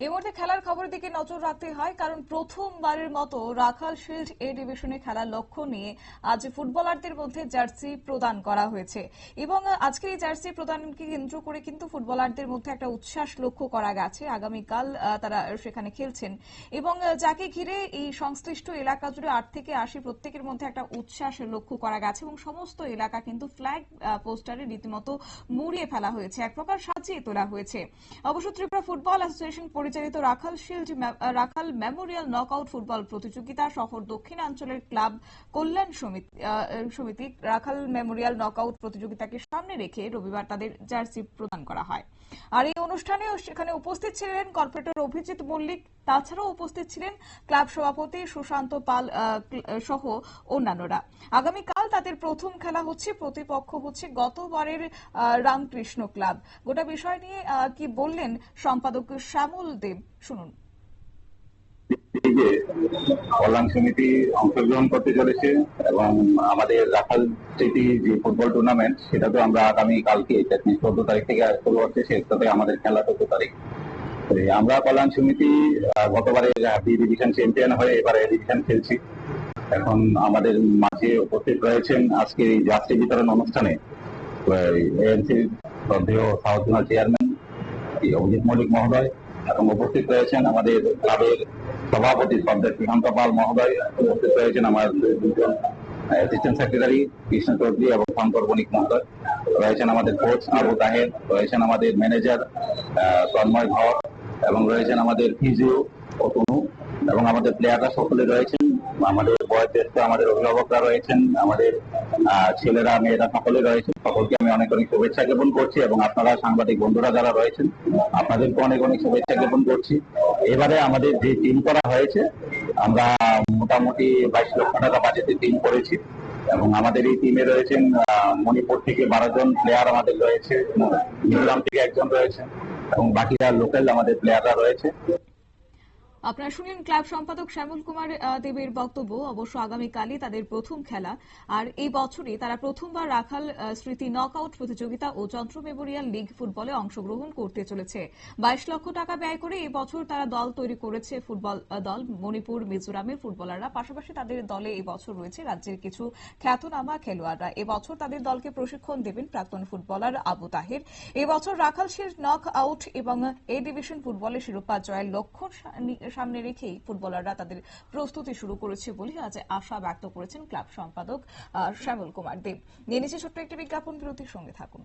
এই মুহূর্তে খেলার খবরের দিকে নজর রাখতে হয়, কারণ প্রথমবারের মতো রাখাল শিল্ড এ ডিভিশনে খেলার লক্ষ্য নিয়ে আজ ফুটবলারদের মধ্যে জার্সি প্রদান করা হয়েছে। এবং আজকের এই জার্সি প্রদানকে কেন্দ্র করে কিন্তু ফুটবলারদের মধ্যে একটা উচ্ছ্বাস লক্ষ্য করা গেছে। আগামীকাল তারা সেখানে খেলছেন। এবং যাকে ঘিরে এই সংশ্লিষ্ট এলাকা জুড়ে আট থেকে আশি প্রত্যেকের মধ্যে একটা উচ্ছ্বাস লক্ষ্য করা গেছে। এবং সমস্ত এলাকা কিন্তু ফ্ল্যাগ পোস্টারে রীতিমতো মুড়িয়ে ফেলা হয়েছে। এক প্রকার সাজিয়ে তোলা হয়েছে। অবশ্য ত্রিপুরা ফুটবল অ্যাসোসিয়েশন পরিচালিত Rakhal shield Rakhal memorial knockout football প্রতিযোগিতা শহর দক্ষিণাঞ্চলের ক্লাব কল্যাণ সমিতি রাখাল মেমোরিয়াল নকআউট প্রতিযোগিতাকে সামনে রেখে রবিবার তাদের জার্সি প্রদান করা হয়। আর এই অনুষ্ঠানেও সেখানে উপস্থিত ছিলেন কর্পোরেটর অভিজিৎ মল্লিক, তাছাড়াও উপস্থিত ছিলেন ক্লাব সভাপতি সুশান্ত পাল সহ অন্যান্যরা। আগামীকাল তাদের প্রথম খেলা হচ্ছে, প্রতিপক্ষ হচ্ছে গতবারের রামকৃষ্ণ ক্লাব। গোটা বিষয় নিয়ে কি বললেন সম্পাদক শ্যামল দেব? শুনুন। কল্যাণ সমিতি অংশগ্রহণ করতে চলেছে এবং আমাদের রাখাল স্মৃতি যে ফুটবল টুর্নামেন্ট সেটা তো আমরা আগামী কালকে চোদ্দ তারিখ থেকে শুরু হচ্ছে সেটাতে আমাদের খেলা চোদ্দ তারিখ। আমরা কল্যাণ সমিতি গতবারে ডিভিশন চ্যাম্পিয়ন হয়ে এবারে ডিভিশন খেলছি। এখন আমাদের মাঝে উপস্থিত রয়েছেন আজকে এই জার্সি বিতরণ অনুষ্ঠানে চেয়ারম্যান অভিজিৎ মল্লিক মহোদয় এবং উপস্থিত রয়েছেন আমাদের ক্লাবের সভাপতি শ্রদ্ধেয় শ্রীকান্ত পাল মহোদয় উপস্থিত রয়েছেন আমার অ্যাসিস্ট্যান্ট সেক্রেটারি কৃষ্ণ চৌধুরী এবং শঙ্কর বণিক মহোদয়। রয়েছেন আমাদের কোচ আবু তাহের, রয়েছেন আমাদের ম্যানেজার তন্ময় ধর এবং রয়েছেন আমাদের ফিজিও অতনু এবং আমাদের প্লেয়াররা সকলে রয়েছেন। আমাদের বয়োজ্যেষ্ঠ আমাদের অভিভাবকরা রয়েছেন, আমাদের ছেলেরা, মেয়েরা সকলে রয়েছেন। সকলকে আমি অনেক অনেক শুভেচ্ছা জ্ঞাপন করছি এবং আপনারা সাংবাদিক বন্ধুরা যারা রয়েছেন, আপনাদেরকে অনেক অনেক শুভেচ্ছা জ্ঞাপন করছি। এবারে আমাদের যে টিম করা হয়েছে, আমরা মোটামুটি বাইশ লক্ষ টাকা বাজেটে টিম করেছি এবং আমাদের এই টিমে রয়েছেন মণিপুর থেকে বারো জন প্লেয়ার আমাদের রয়েছে, মিজোরাম থেকে একজন রয়েছে এবং বাকিরা লোকাল আমাদের প্লেয়াররা রয়েছে। আপনারা শুনলেন ক্লাব সম্পাদক শ্যামল কুমার দেবের বক্তব্য। অবশ্য আগামীকালই তাদের প্রথম খেলা। আর এই বছরই তারা প্রথমবার রাখাল স্মৃতি নকআউট প্রতিযোগিতা ও যন্ত্র মেমোরিয়াল লিগ ফুটবলে অংশগ্রহণ করতে চলেছে। বাইশ লক্ষ টাকা ব্যয় করে এই বছর তারা দল তৈরি করেছে ফুটবল দল। মণিপুর মিজোরামের ফুটবলাররা, পাশাপাশি তাদের দলে এই বছর রয়েছে রাজ্যের কিছু খ্যাতনামা খেলোয়াড়রা। এবছর তাদের দলকে প্রশিক্ষণ দেবেন প্রাক্তন ফুটবলার আবু তাহের। এবছর রাখাল শিল্ড নক আউট এবং এ ডিভিশন ফুটবলের শিরোপা জয়ের লক্ষ্য সামনে রেখেই ফুটবলাররা তাদের প্রস্তুতি শুরু করেছে বলে আজ আশা ব্যক্ত করেছেন ক্লাব সম্পাদক শ্যামল কুমার দেব। নিয়ে নিচ্ছে ছোট্ট একটি বিজ্ঞাপন, বিরতির সঙ্গে থাকুন।